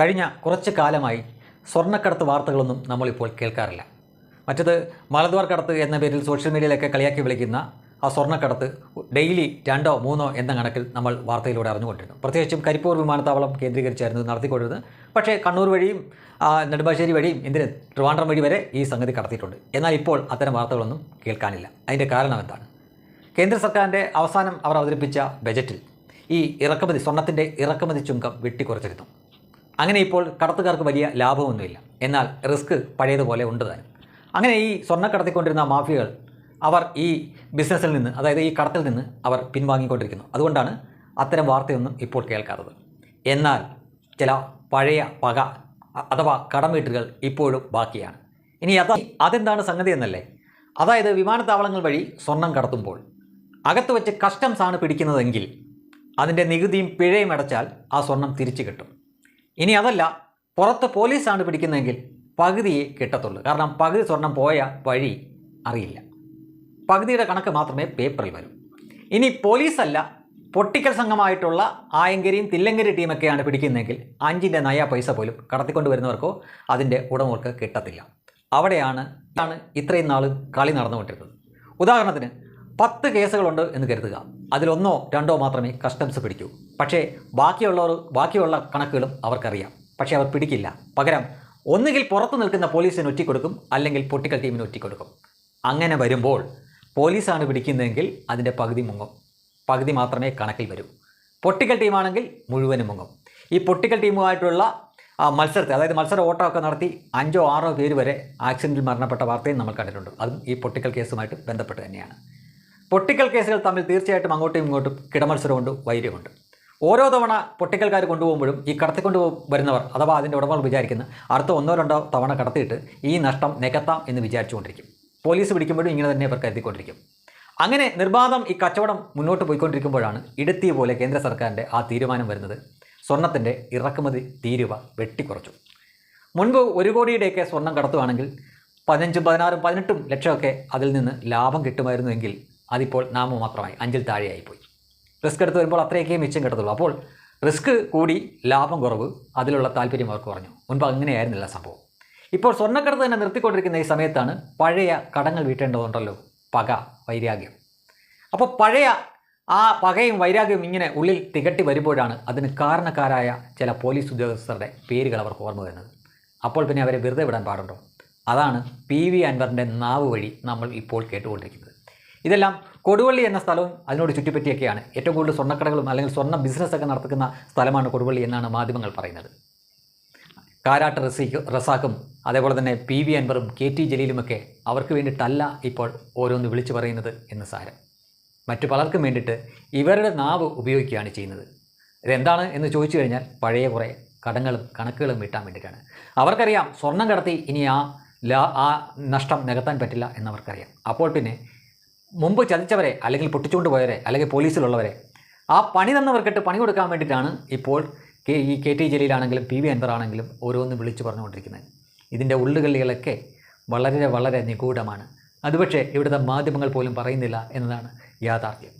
കഴിഞ്ഞ കുറച്ച് കാലമായി സ്വർണക്കടത്ത് വാർത്തകളൊന്നും നമ്മളിപ്പോൾ കേൾക്കാറില്ല. മറ്റത് മലദ്വാർ കടത്ത് എന്ന പേരിൽ സോഷ്യൽ മീഡിയയിലൊക്കെ കളിയാക്കി വിളിക്കുന്ന ആ സ്വർണക്കടത്ത് ഡെയിലി രണ്ടോ മൂന്നോ എന്ന കണക്കിൽ നമ്മൾ വാർത്തയിലൂടെ അറിഞ്ഞുകൊണ്ടിരുന്നു. പ്രത്യേകിച്ചും കരിപ്പൂർ വിമാനത്താവളം കേന്ദ്രീകരിച്ചായിരുന്നു നടത്തിക്കൊണ്ടിരുന്നത്. പക്ഷേ കണ്ണൂർ വഴിയും നെടുമ്പാശ്ശേരി വഴിയും എന്തിന് ട്രിവാൻഡ്രം വഴി വരെ ഈ സംഗതി കടത്തിയിട്ടുണ്ട്. എന്നാൽ ഇപ്പോൾ അത്തരം വാർത്തകളൊന്നും കേൾക്കാനില്ല. അതിന്റെ കാരണം എന്താണ്? കേന്ദ്ര സർക്കാരിന്റെ അവസാനം അവർ അവതരിപ്പിച്ച ബജറ്റിൽ ഈ ഇറക്കുമതി സ്വർണത്തിന്റെ ഇറക്കുമതി ചുങ്കം വെട്ടിക്കുറച്ചിരുന്നു. അങ്ങനെ ഇപ്പോൾ കടത്തുകാർക്ക് വലിയ ലാഭമൊന്നുമില്ല. എന്നാൽ റിസ്ക് പഴയതുപോലെ ഉണ്ട് തന്നെ. അങ്ങനെ ഈ സ്വർണ കടത്തിക്കൊണ്ടിരുന്ന മാഫിയകൾ അവർ ഈ ബിസിനസ്സിൽ നിന്ന് അതായത് ഈ കടത്തിൽ നിന്ന് അവർ പിൻവാങ്ങിക്കൊണ്ടിരിക്കുന്നു. അതുകൊണ്ടാണ് അത്തരം വാർത്തയൊന്നും ഇപ്പോൾ കേൾക്കാത്തത്. എന്നാൽ ചില പഴയ പക അഥവാ കടമീട്ടുകൾ ഇപ്പോഴും ബാക്കിയാണ്. ഇനി അത അതെന്താണ് സംഗതി എന്നല്ലേ? അതായത് വിമാനത്താവളങ്ങൾ വഴി സ്വർണം കടത്തുമ്പോൾ അകത്ത് വെച്ച് കസ്റ്റംസ് ആണ് പിടിക്കുന്നതെങ്കിൽ അതിന്റെ നികുതിയും പിഴയും അടച്ചാൽ ആ സ്വർണം തിരിച്ചു കിട്ടും. ഇനി അതല്ല പുറത്ത് പോലീസാണ് പിടിക്കുന്നതെങ്കിൽ പകുതിയെ കിട്ടത്തുള്ളൂ. കാരണം പകുതി സ്വർണം പോയ വഴി അറിയില്ല. പകുതിയുടെ കണക്ക് മാത്രമേ പേപ്പറിൽ വരൂ. ഇനി പോലീസല്ല പൊട്ടിക്കൽ സംഘമായിട്ടുള്ള ആയങ്കരിയും തില്ലങ്കരി ടീമൊക്കെയാണ് പിടിക്കുന്നതെങ്കിൽ അഞ്ചിന്റെ നയ പൈസ പോലും കടത്തിക്കൊണ്ട് വരുന്നവർക്കോ അതിന്റെ ഉടമകൾക്ക് കിട്ടത്തില്ല. അവിടെയാണ് ഇതാണ് ഇത്രയും നാൾ കളി നടന്നുകൊണ്ടിരുന്നത്. ഉദാഹരണത്തിന് പത്ത് കേസുകളുണ്ട് എന്ന് കരുതുക. അതിലൊന്നോ രണ്ടോ മാത്രമേ കസ്റ്റംസ് പിടിക്കൂ. പക്ഷേ ബാക്കിയുള്ളവർ ബാക്കിയുള്ള കണക്കുകളും അവർക്കറിയാം. പക്ഷേ അവർ പിടിക്കില്ല. പകരം ഒന്നുകിൽ പുറത്തു നിൽക്കുന്ന പോലീസിന് ഒറ്റിക്കൊടുക്കും അല്ലെങ്കിൽ പൊട്ടിക്കൽ ടീമിന് ഒറ്റിക്കൊടുക്കും. അങ്ങനെ വരുമ്പോൾ പോലീസാണ് പിടിക്കുന്നതെങ്കിൽ അതിന്റെ പകുതി മുങ്ങും. പകുതി മാത്രമേ കണക്കിൽ വരൂ. പൊട്ടിക്കൽ ടീമാണെങ്കിൽ മുഴുവനും മുങ്ങും. ഈ പൊട്ടിക്കൽ ടീമുമായിട്ടുള്ള മത്സരത്തെ അതായത് മത്സര ഓട്ടമൊക്കെ നടത്തി അഞ്ചോ ആറോ പേര് വരെ ആക്സിഡന്റിൽ മരണപ്പെട്ട വാർത്തയും നമ്മൾ കണ്ടിട്ടുണ്ട്. അതും ഈ പൊട്ടിക്കൽ കേസുമായിട്ട് ബന്ധപ്പെട്ട് തന്നെയാണ്. പൊട്ടിക്കൽ കേസുകൾ തമ്മിൽ തീർച്ചയായിട്ടും അങ്ങോട്ടും ഇങ്ങോട്ടും കിടമത്സരമുണ്ട് വൈര്യമുണ്ട്. ഓരോ തവണ പൊട്ടിക്കൽക്കാർ കൊണ്ടുപോകുമ്പോഴും ഈ കടത്തിക്കൊണ്ട് വരുന്നവർ അഥവാ അതിന്റെ ഉടമകൾ വിചാരിക്കുന്ന അടുത്ത ഒന്നോ രണ്ടോ തവണ കടത്തിയിട്ട് ഈ നഷ്ടം നികത്താം എന്ന് വിചാരിച്ചുകൊണ്ടിരിക്കും. പോലീസ് പിടിക്കുമ്പോഴും ഇങ്ങനെ തന്നെ ഇവർ കരുതിക്കൊണ്ടിരിക്കും. അങ്ങനെ നിർബാധം ഈ കച്ചവടം മുന്നോട്ട് പോയിക്കൊണ്ടിരിക്കുമ്പോഴാണ് ഇടുത്തിയ പോലെ കേന്ദ്ര സർക്കാരിന്റെ ആ തീരുമാനം വരുന്നത്. സ്വർണത്തിന്റെ ഇറക്കുമതി തീരുവ വെട്ടിക്കുറച്ചു. മുൻപ് ഒരു കോടിയുടെയൊക്കെ സ്വർണം കടത്തുവാണെങ്കിൽ പതിനഞ്ചും പതിനാറും പതിനെട്ടും ലക്ഷമൊക്കെ അതിൽ നിന്ന് ലാഭം കിട്ടുമായിരുന്നുവെങ്കിൽ അതിപ്പോൾ നാമമാത്രമായി അഞ്ചിൽ താഴെയായിപ്പോയി. റിസ്ക് എടുത്ത് വരുമ്പോൾ അത്രയൊക്കെ മിച്ചം കിട്ടത്തുള്ളൂ. അപ്പോൾ റിസ്ക് കൂടി ലാഭം കുറവ് അതിലുള്ള താല്പര്യം അവർക്ക് കുറഞ്ഞു. മുൻപ് അങ്ങനെയായിരുന്നില്ല സംഭവം ഇപ്പോൾ സ്വർണക്കടത്ത് തന്നെ നിർത്തിക്കൊണ്ടിരിക്കുന്ന ഈ സമയത്താണ് പഴയ കടങ്ങൾ വീട്ടേണ്ടതുണ്ടല്ലോ പക വൈരാഗ്യം. അപ്പോൾ പഴയ ആ പകയും വൈരാഗ്യവും ഇങ്ങനെ ഉള്ളിൽ തികട്ടി വരുമ്പോഴാണ് അതിന് കാരണക്കാരായ ചില പോലീസ് ഉദ്യോഗസ്ഥരുടെ പേരുകൾ അവർക്ക് ഓർമ്മ വരുന്നത്. അപ്പോൾ പിന്നെ അവരെ വെറുതെ വിടാൻ പാടുണ്ടോ? അതാണ് പി വി അൻവറിന്റെ നാവ് വഴി നമ്മൾ ഇപ്പോൾ കേട്ടുകൊണ്ടിരിക്കുന്നത്. ഇതെല്ലാം കൊടുവള്ളി എന്ന സ്ഥലവും അതിനോട് ചുറ്റിപ്പറ്റിയൊക്കെയാണ്. ഏറ്റവും കൂടുതൽ സ്വർണക്കടകളും അല്ലെങ്കിൽ സ്വർണ ബിസിനസ്സൊക്കെ നടത്തുന്ന സ്ഥലമാണ് കൊടുവള്ളി എന്നാണ് മാധ്യമങ്ങൾ പറയുന്നത്. കാരാട്ട് റസീഖ് റസാക്കും അതേപോലെ തന്നെ പി വി അൻവറും കെ ടി ജലീലുമൊക്കെ അവർക്ക് വേണ്ടിയിട്ടല്ല ഇപ്പോൾ ഓരോന്ന് വിളിച്ചു പറയുന്നത് എന്ന് സാരം. മറ്റു പലർക്കും വേണ്ടിയിട്ട് ഇവരുടെ നാവ് ഉപയോഗിക്കുകയാണ് ചെയ്യുന്നത്. ഇതെന്താണ് എന്ന് ചോദിച്ചു കഴിഞ്ഞാൽ പഴയ കുറേ കടങ്ങളും കണക്കുകളും വിട്ടാൻ വേണ്ടിയിട്ടാണ്. അവർക്കറിയാം സ്വർണം കടത്തി ഇനി ആ ലാ ആ നഷ്ടം നികത്താൻ പറ്റില്ല എന്നവർക്കറിയാം അപ്പോൾ പിന്നെ മുമ്പ് ചതിച്ചവരെ അല്ലെങ്കിൽ പൊട്ടിച്ചുകൊണ്ട് പോയവരെ അല്ലെങ്കിൽ പോലീസിലുള്ളവരെ ആ പണി തന്നവർക്കിട്ട് പണി കൊടുക്കാൻ വേണ്ടിയിട്ടാണ് ഇപ്പോൾ കെ ഈ കെ ടി ജലീലാണെങ്കിലും പി വി അൻവർ ആണെങ്കിലും ഓരോന്ന് വിളിച്ചു പറഞ്ഞുകൊണ്ടിരിക്കുന്നത്. ഇതിന്റെ ഉള്ളുകളികളൊക്കെ വളരെ വളരെ നിഗൂഢമാണ്. അതുപക്ഷേ ഇവിടുത്തെ മാധ്യമങ്ങൾ പോലും പറയുന്നില്ല എന്നതാണ് യാഥാർത്ഥ്യം.